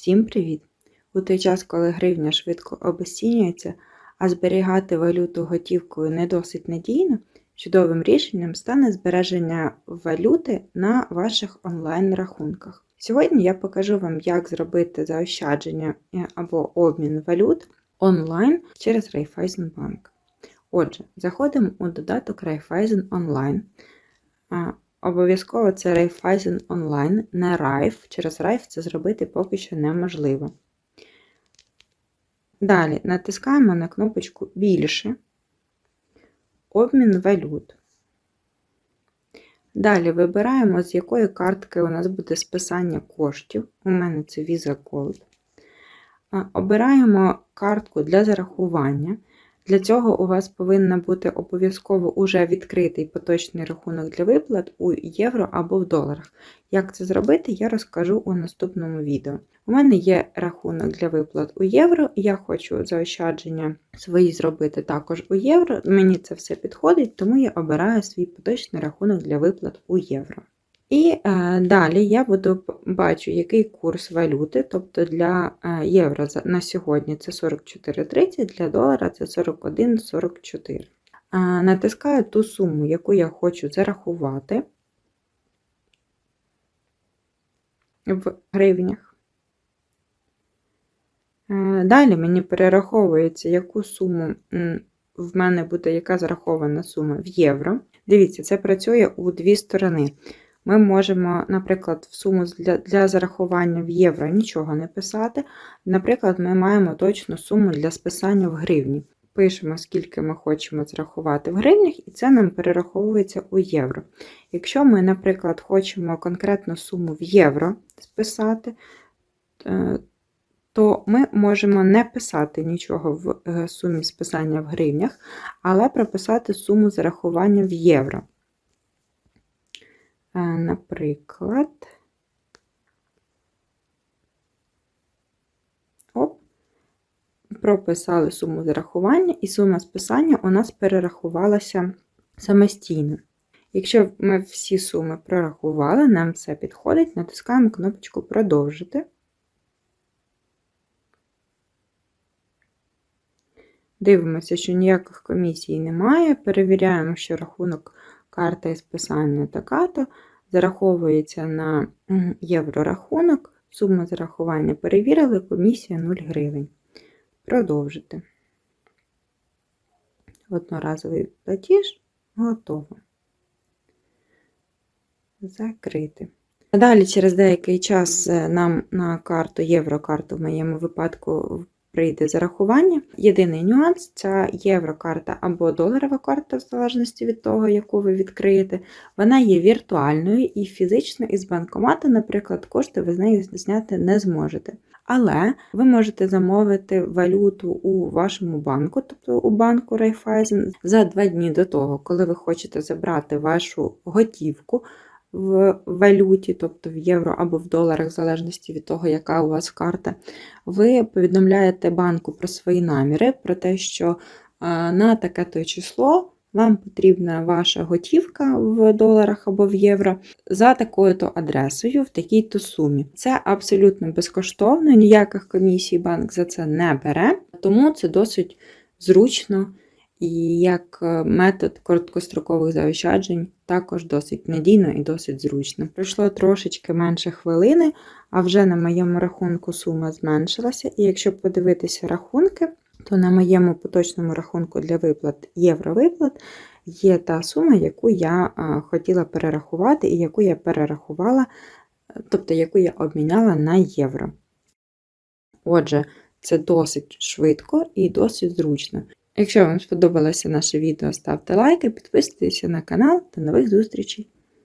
Всім привіт! У той час, коли гривня швидко обесцінюється, а зберігати валюту готівкою не досить надійно, чудовим рішенням стане збереження валюти на ваших онлайн-рахунках. Сьогодні я покажу вам, як зробити заощадження е, або обмін валют онлайн через Raiffeisenbank. Отже, заходимо у додаток Raiffeisen Online. Обов'язково це Raiffeisen Online, не Raif. Через Raif це зробити поки що неможливо. Далі натискаємо на кнопочку Більше, обмін валют. Далі вибираємо, з якої картки у нас буде списання коштів. У мене це Visa Gold. Обираємо картку для зарахування. Для цього у вас повинен бути обов'язково уже відкритий поточний рахунок для виплат у євро або в доларах. Як це зробити, я розкажу у наступному відео. У мене є рахунок для виплат у євро, я хочу заощадження свої зробити також у євро. Мені це все підходить, тому я обираю свій поточний рахунок для виплат у євро. І е, далі я буду бачу, який курс валюти, тобто для е, євро на сьогодні це 44,30, для долара це 41,44. Е, натискаю ту суму, яку я хочу зарахувати в гривнях. Далі мені перераховується, яку суму в мене буде, яка зарахована сума в євро. Дивіться, це працює у дві сторони. Ми можемо, наприклад, в суму для для зарахування в євро нічого не писати. Наприклад, ми маємо точну суму для списання в гривні. Пишемо, скільки ми хочемо зрахувати в гривнях, і це нам перераховується у євро. Якщо ми, наприклад, хочемо конкретну суму в євро списати, е, то ми можемо не писати нічого в е, сумі списання в гривнях, але прописати суму зарахування в євро. Наприклад, оп, прописали суму зарахування, і сума списання у нас перерахувалася самостійно. Якщо ми всі суми прорахували, нам все підходить, натискаємо кнопочку Продовжити. Дивимося, що ніяких комісій немає. Перевіряємо, що рахунок карта і списання така-то, зараховується на єврорахунок, сума зарахування перевірили, комісія 0 гривень. Продовжити. Одноразовий платіж готово. Закрити. Далі, через деякий час е, нам на карту, єврокарту в моєму випадку прийде зарахування. Єдиний нюанс це єврокарта або доларова карта, в залежності від того, яку ви відкриєте. Вона є віртуальною і фізично із банкомату, наприклад, кошти ви з неї зняти не зможете. Але ви можете замовити валюту у вашому банку, тобто у банку Raiffeisen, за два дні до того, коли ви хочете забрати вашу готівку в валюті, тобто в євро або в доларах, в залежності від того, яка у вас карта, ви повідомляєте банку про свої наміри, про те, що на таке то число. Вам потрібна ваша готівка в доларах або в євро за такою-то адресою, в такій-то сумі. Це абсолютно безкоштовно, ніяких комісій банк за це не бере, тому це досить зручно і як е, метод короткострокових заощаджень також досить надійно і досить зручно. Пройшло трошечки менше хвилини, а вже на моєму рахунку сума зменшилася. І якщо подивитися рахунки, то на моєму поточному рахунку для виплат євровиплат є та сума, яку я хотіла перерахувати, і яку я перерахувала, тобто яку я обміняла на євро. Отже, це досить швидко і досить зручно. Якщо вам сподобалося наше відео, ставте лайки, підписуйтесь на канал. До нових зустрічей!